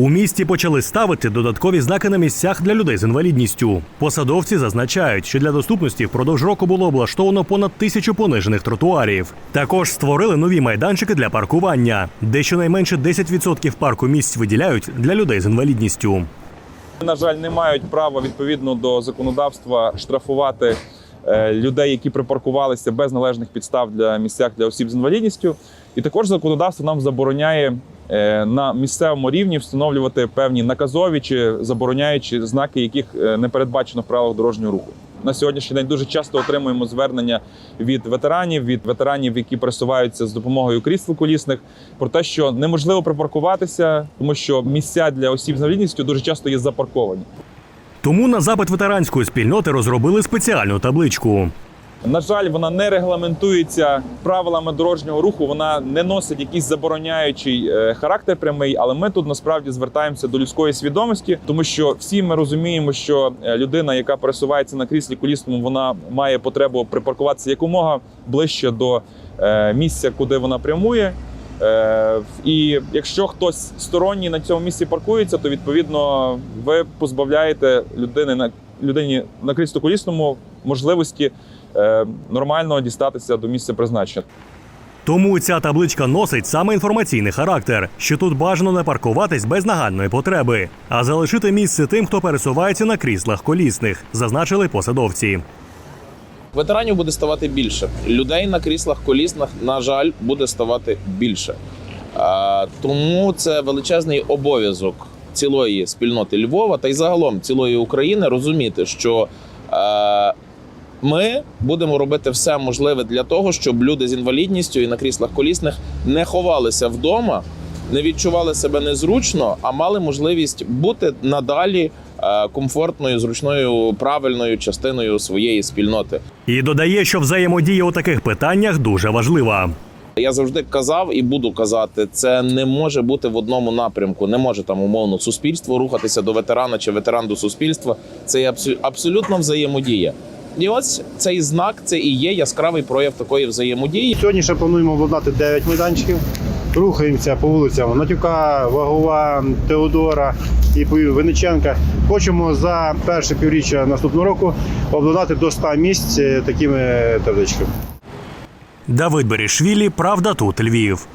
У місті почали ставити додаткові знаки на місцях для людей з інвалідністю. Посадовці зазначають, що для доступності впродовж року було облаштовано понад тисячу понижених тротуарів. Також створили нові майданчики для паркування, де щонайменше 10% парку місць виділяють для людей з інвалідністю. на жаль, не мають права відповідно до законодавства штрафувати е, людей, які припаркувалися без належних підстав для місцях для осіб з інвалідністю. І також законодавство нам забороняє е, на місцевому рівні встановлювати певні наказові чи забороняючі знаки, яких е, не передбачено в правилах дорожнього руху. На сьогоднішній день дуже часто отримуємо звернення від ветеранів, від ветеранів, які пересуваються з допомогою крісел колісних, про те, що неможливо припаркуватися, тому що місця для осіб з інвалідністю дуже часто є запарковані. Тому на запит ветеранської спільноти розробили спеціальну табличку. На жаль, вона не регламентується правилами дорожнього руху. Вона не носить якийсь забороняючий е, характер прямий. Але ми тут насправді звертаємося до людської свідомості, тому що всі ми розуміємо, що е, людина, яка пересувається на кріслі колісному, вона має потребу припаркуватися якомога ближче до е, місця, куди вона прямує. І якщо хтось сторонній на цьому місці паркується, то відповідно ви позбавляєте людини на людині на кріслі колісному можливості е, нормально дістатися до місця призначення. Тому ця табличка носить саме інформаційний характер, що тут бажано не паркуватись без нагальної потреби, а залишити місце тим, хто пересувається на кріслах колісних, зазначили посадовці. Ветеранів буде ставати більше. Людей на кріслах колісних, на жаль, буде ставати більше. А, тому це величезний обов'язок цілої спільноти Львова та й загалом цілої України розуміти, що е, ми будемо робити все можливе для того, щоб люди з інвалідністю і на кріслах колісних не ховалися вдома, не відчували себе незручно, а мали можливість бути надалі е, комфортною, зручною, правильною частиною своєї спільноти. І додає, що взаємодія у таких питаннях дуже важлива. Я завжди казав і буду казати, це не може бути в одному напрямку. Не може там умовно суспільство рухатися до ветерана чи ветеран до суспільства. Це є абсолютно взаємодія. І ось цей знак це і є яскравий прояв такої взаємодії. Сьогодні ще плануємо обладнати 9 майданчиків. Рухаємося по вулицям Натюка, Вагова, Теодора і по Винниченка. Хочемо за перше півріччя наступного року обладнати до 100 місць е, такими табличками. Давид Берішвілі, правда тут Львів.